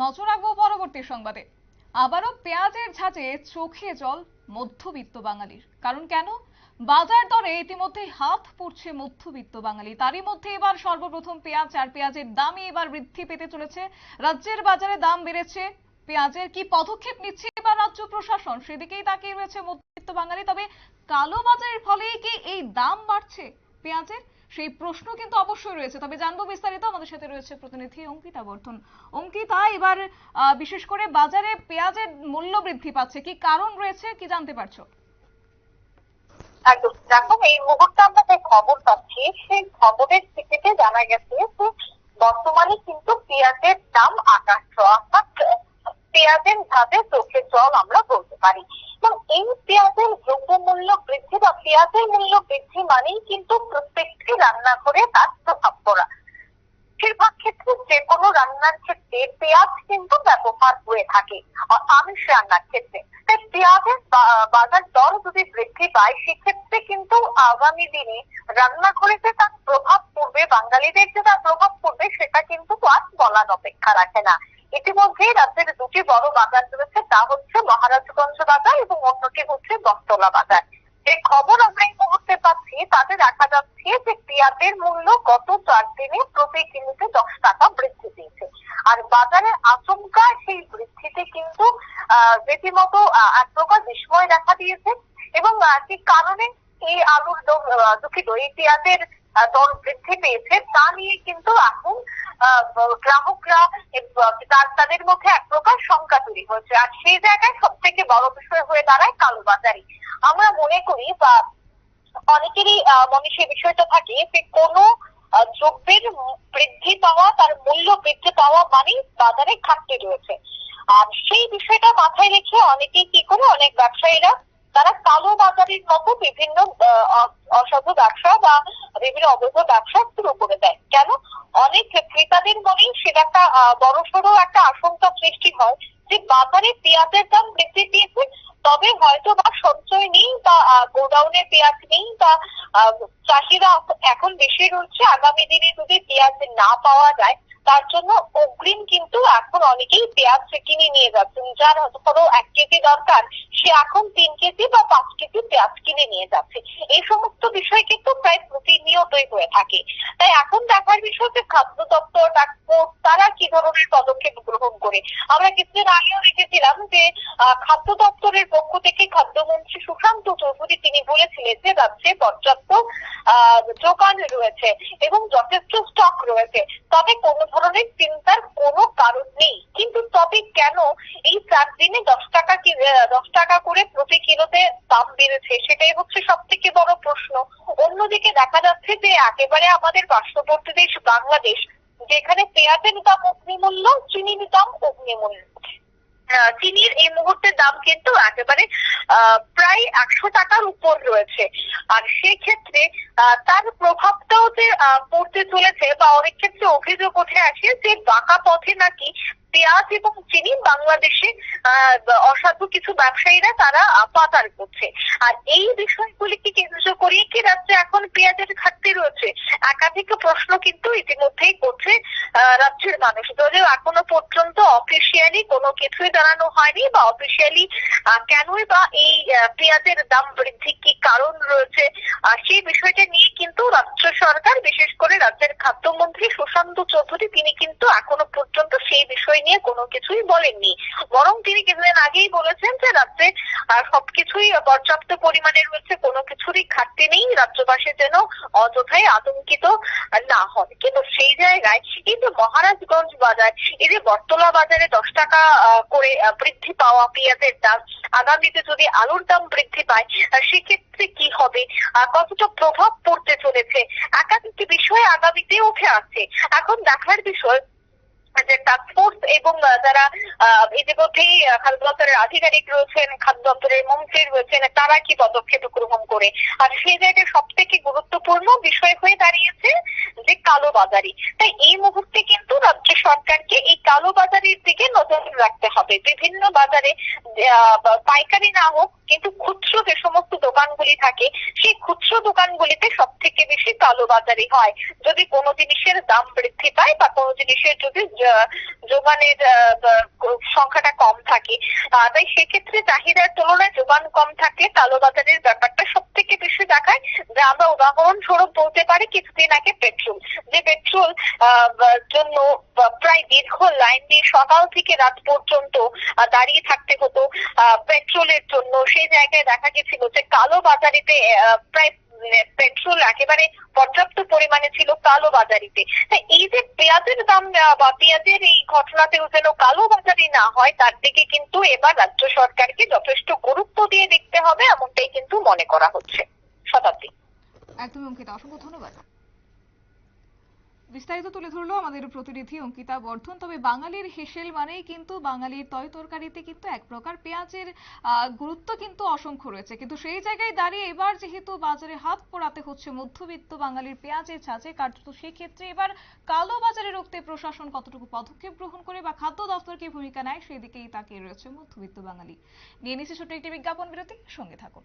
নজর রাখব পরবর্তী সংবাদে। আবারও পেঁয়াজের ঝাঁজে চোখে জল মধ্যবিত্ত বাঙালির। কারণ কেন? বাজার দরে ইতিমধ্যে হাত পড়ছে মধ্যবিত্ত বাঙালি। তারই মধ্যে এবার সর্বপ্রথম পেঁয়াজ আর পেঁয়াজের দামই এবার বৃদ্ধি পেতে চলেছে। রাজ্যের বাজারে দাম বেড়েছে। পেঁয়াজের কি পদক্ষেপ নিচ্ছে এবার রাজ্য প্রশাসন? সেদিকেই তাকিয়ে রয়েছে মধ্যবিত্ত বাঙালি। তবে কালো বাজারের ফলেই কি এই দাম বাড়ছে? পেঁয়াজের সেই প্রশ্ন কিন্তু অবশ্যই রয়েছে। তবে জানব বিস্তারিত, আমাদের সাথে রয়েছে প্রতিনিধি অঙ্কিতা বর্ধন। অঙ্কিতা, এবার বিশেষ করে বাজারে পেঁয়াজের মূল্য বৃদ্ধি পাচ্ছে, কি কারণ রয়েছে কি জানতে পারছ? একদম, দেখো, এই মুহূর্তে আমরা যে খবর পাচ্ছি, সেই খবরের ভিত্তিতে জানা গেছে যে বর্তমানে কিন্তু পেঁয়াজের দাম আকাশ অর্থাৎ পেঁয়াজের ধাপে চোখে জল আমরা বলতে পারি। এই পেঁয়াজের দ্রব্যমূল্য বৃদ্ধি বা পেঁয়াজের মূল্য বৃদ্ধি মানেই কিন্তু প্রত্যেকটি রান্নাঘরে তার প্রভাব পড়া। বেশিরভাগ ক্ষেত্রে যে কোনো রান্নার ক্ষেত্রে পেঁয়াজ কিন্তু ব্যবহার হয়ে থাকে আমিষ রান্নার ক্ষেত্রে। তাই পেঁয়াজের বাজার দর যদি বৃদ্ধি পায়, সেক্ষেত্রে কিন্তু আগামী দিনে রান্নাঘরেতে তার প্রভাব পড়বে, বাঙালিদের যে তার প্রভাব পড়বে, সেটা কিন্তু আর বলার অপেক্ষা রাখে না। ইতিমধ্যেই রাজ্যের দুটি বড় বাজার রয়েছে, তা হচ্ছে মহারাজগঞ্জ বাজার এবং অন্যটি হচ্ছে বস্তলা বাজার। যে খবর আমরা এই মুহূর্তে পাচ্ছি, তাতে দেখা যাচ্ছে যে পেঁয়াজের মূল্য গত চার দিনে প্রতি কিলোতে দশ টাকা বৃদ্ধি পেয়েছে। আর বাজারে আচমকা সেই বৃদ্ধিতে কিন্তু রীতিমতো এক প্রকার বিস্ময় দেখা দিয়েছে। এবং কি কারণে এই আলুর দুঃখিত, এই পেঁয়াজের দর বৃদ্ধি পেয়েছে, তা নিয়ে কিন্তু এখন গ্রাহকরা তাদের মধ্যে এক প্রকার শঙ্কা তৈরি হয়েছে। আর সেই জায়গায় সব থেকে বড় বিষয় হয়ে দাঁড়ায় কালোবাজারি। আমরা মনে করি বা অনেকেরই মনে সেই বিষয়টা থাকে যে কোনো দ্রব্যের বৃদ্ধি পাওয়া, তার মূল্য বৃদ্ধি পাওয়া মানেই বাজারে ঘাটতি রয়েছে। আর সেই বিষয়টা মাথায় রেখে অনেকেই কি করে, অনেক ব্যবসায়ীরা তারা কালো বাজারের মতো বিভিন্ন অসাধু ব্যবসা বা বিভিন্ন অবৈধ ব্যবসা শুরু করে দেয়। কেন? অনেক ক্রেতাদের মনেই সেটা একটা বড় সড়ো একটা আশঙ্কা সৃষ্টি হয় যে বাজারে পেঁয়াজের দাম বৃদ্ধি পেয়েছে, তবে হয়তো বা সঞ্চয় নেই বা গোডাউনে পেঁয়াজ নেই বা চাহিদা এখন বেশি রয়েছে। আগামী দিনে যদি পেঁয়াজ না পাওয়া যায় তার জন্য অগ্রিম কিন্তু এখন অনেকেই পেঁয়াজ কিনে নিয়ে যাচ্ছেন। যার ধরো এক কেজি দরকার, সে এখন তিন কেজি বা পাঁচ কেজি পেঁয়াজ কিনে নিয়ে যাচ্ছে। এই সমস্ত বিষয় কিন্তু প্রায় প্রতিনিয়তই হয়ে থাকে। তাই এখন দেখার বিষয় যে খাদ্য দপ্তর তারা কি ধরনের পদক্ষেপ গ্রহণ করে? আমরা কিছুদিন আগেও দেখেছিলাম যে খাদ্য দপ্তরের পক্ষ থেকে খাদ্যমন্ত্রী সুশান্ত চৌধুরী তিনি বলেছিলেন যে, রাজ্যে পর্যাপ্ত যোগান রয়েছে এবং যথেষ্ট স্টক রয়েছে। তবে কোনো ধরনের চিন্তার কোনো কারণ নেই। কিন্তু তবে কেন এই চার দিনে দশ টাকা কি দশ টাকা করে প্রতি কিলোতে দাম বেড়েছে? সেটাই হচ্ছে সব থেকে বড় প্রশ্ন। অন্যদিকে দেখা যাচ্ছে যে, একেবারে আমাদের পার্শ্ববর্তী দেশ, বাংলাদেশ যেখানে পেঁয়াজের নিতাম অগ্নিমূল্য চিনি নিতাম অগ্নিমূল্য। চিনির এই মুহূর্তে দাম কিন্তু একেবারে প্রায় একশো টাকার উপর রয়েছে। আর সেক্ষেত্রে তার প্রভাবটাও যে পড়তে চলেছে বা অনেক ক্ষেত্রে অভিযোগ উঠে আসে যে, বাঁকা পথে নাকি পেঁয়াজ এবং চিনি বাংলাদেশে অসাধু কিছু ব্যবসায়ীরা তারা পাচার করছে। আর এই বিষয়গুলিকে কেন্দ্র করে কি রাজ্যে এখন পেঁয়াজের ঘাটতি রয়েছে? একাধিক প্রশ্ন কিন্তু ইতিমধ্যেই করছে রাজ্যের মানুষ। যদিও এখনও পর্যন্ত অফিসিয়ালি কোনো কিছুই জানানো হয়নি বা অফিসিয়ালি কেনই বা এই পেঁয়াজের দাম বৃদ্ধি কি কারণ রয়েছে। আর সেই বিষয়টা নিয়ে কিন্তু রাজ্য সরকার, বিশেষ করে রাজ্যের খাদ্যমন্ত্রী সুশান্ত চৌধুরী, তিনি কিন্তু এখনও পর্যন্ত সেই বিষয় নিয়ে কোনো কিছুই বলেননি। বরং তিনি কিছুদিন আগেই বলেছেন যে রাজ্যে আহ, সবকিছুই পর্যাপ্ত পরিমাণে রয়েছে কোনো কিছুরই ঘাটতি নেই। রাজ্যবাসী যেন অযথাই আতঙ্কিত না হন। কিন্তু সেই জায়গায় কিন্তু মহারাজগঞ্জ বাজার এই যে বটতলা বাজারে দশ টাকা করে বৃদ্ধি পাওয়া পেঁয়াজের দাম আগামীতে যদি আলুর দাম বৃদ্ধি পায় সেক্ষেত্রে কি হবে? কতটা প্রভাব পড়তে চলেছে? একাধিক বিষয় আগামীতে উঠে আসছে। এখন দেখার বিষয় যে টাস্কফোর্স এবং যারা ইতিমধ্যেই খাদ্য দপ্তরের আধিকারিক রয়েছেন, খাদ্য দপ্তরের মন্ত্রী রয়েছেন, তারা কি পদক্ষেপ গ্রহণ করে? আর সেই জায়গায় সব থেকে গুরুত্বপূর্ণ বিষয় হয়ে দাঁড়িয়েছে যে কালোবাজারি তাই এই মুহূর্তে কিন্তু রাজ্য সরকারকে এই কালোবাজারির দিকে নজর রাখতে হবে। বিভিন্ন বাজারে পাইকারি না হোক, কিন্তু খুচরো যে সমস্ত দোকানগুলি থাকে, সেই খুচরো দোকানগুলিতে সব থেকে বেশি কালোবাজারি হয়। যদি কোনো জিনিসের দাম বৃদ্ধি পায় বা কোনো জিনিসের যদি যোগানের সংখ্যাটা কম থাকে। তাই সেক্ষেত্রে চাহিদার তুলনায় যোগান কম থাকলে কালোবাজারের ব্যাপারটা সব থেকে বেশি দেখায় যে আমরা উদাহরণস্বরূপ বলতে পারি কিছুদিন আগে পেট্রোল। যে পেট্রোল জন্য প্রায় দীর্ঘ লাইন দিয়ে সকাল থেকে রাত পর্যন্ত দাঁড়িয়ে থাকতে হতো পেট্রোলের জন্য। সেই জায়গায় দেখা গেছিল যে কালো বাজারিতে প্রায় পেট্রোল একেবারে পর্যাপ্ত পরিমাণে ছিল কালো বাজারিতে। এই যে পেঁয়াজের দাম বা পেঁয়াজের এই ঘটনাতেও যেন কালো বাজারি না হয়, তার দিকে কিন্তু এবার রাজ্য সরকারকে যথেষ্ট গুরুত্ব দিয়ে দেখতে হবে, এমনটাই কিন্তু মনে করা হচ্ছে। শতাব্দী। একদম অঙ্কিতা, অসংখ্য ধন্যবাদ। বিস্তারিত তুলে ধরলো আমাদের প্রতিনিধি অঙ্কিতা বর্ধন। তবে বাঙালির হেসেল মানেই কিন্তু বাঙালির তয় তরকারিতে কিন্তু এক প্রকার পেঁয়াজের গুরুত্ব কিন্তু অসংখ্য রয়েছে। কিন্তু সেই জায়গায় দাঁড়িয়ে এবার যেহেতু বাজারে হাত পোড়াতে হচ্ছে মধ্যবিত্ত বাঙালির পেঁয়াজের ছাঁচে কার্যত সেক্ষেত্রে এবার কালো বাজারে রুখতে প্রশাসন কতটুকু পদক্ষেপ গ্রহণ করে বা খাদ্য দপ্তর কি ভূমিকা নেয়, সেদিকেই তাকিয়ে রয়েছে মধ্যবিত্ত বাঙালি। নিয়ে নিচ্ছে ছোট্ট একটি বিজ্ঞাপন বিরতি, সঙ্গে থাকুন।